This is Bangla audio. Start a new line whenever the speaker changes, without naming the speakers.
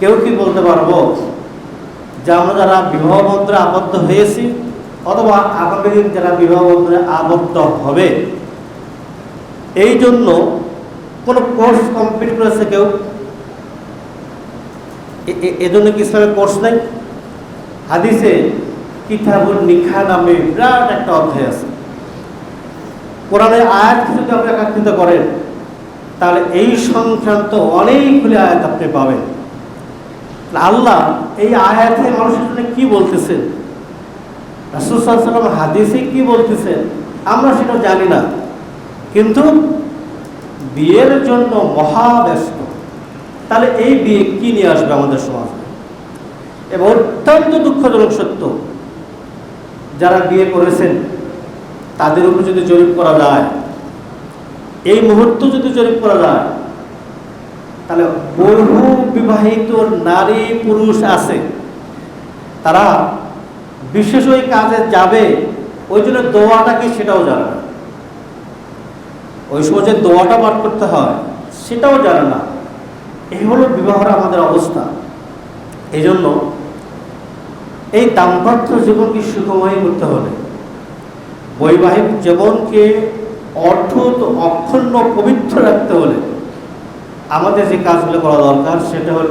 কেউ কি বলতে পারব যে আমরা যারা বিবাহ বন্ধনে আবদ্ধ হয়েছি অথবা আগামী দিন যারা বিবাহ বন্ধনে আবদ্ধ হবে, এই জন্য কোনো কোর্স কমপ্লিট করেছে কেউ? এজন্য কি ইসলামের কোর্স নেই? হাদিসে কিতাবুল নিখা নামে বিরাট একটা অধ্যায় আছে। কোরআনের আয়াত যদি আপনি একাকৃত করেন, তাহলে এই সংক্রান্ত অনেকগুলি আয়াত আপনি পাবেন। আল্লাহ এই আয়াতে মানুষের জন্য কি বলতেছেন? রাসুসাল্লাম হাদিসে কি বলতেছেন? আমরা সেটা জানি না। কিন্তু বিয়ের জন্য মহাব্যস্ত। তাহলে এই বিয়ে কি নিয়ে আসবে আমাদের সমাজে? এবং অত্যন্ত দুঃখজনক সত্য। যারা বিয়ে করেছেন, তাদের উপর যদি জরিপ করা যায়, এই মুহূর্ত যদি জরিপ করা যায় তাহলে বহু বিবাহিত নারী পুরুষ আছে। তারা বিশেষ ওই কাজে যাবে, ওই জন্য দোয়াটা কি সেটাও জানে না। ওই সময় যে দোয়াটা পাঠ করতে হয়, সেটাও জানে না। এই হলো বিবাহের আমাদের অবস্থা। এই জন্য এই দাম্পত্য জীবনকে সুখময় করতে হলে বৈবাহিক জীবনকে অটুট, অক্ষুণ্ণ, পবিত্র রাখতে হলে আমাদের যে কাজগুলো করা দরকার সেটা হলো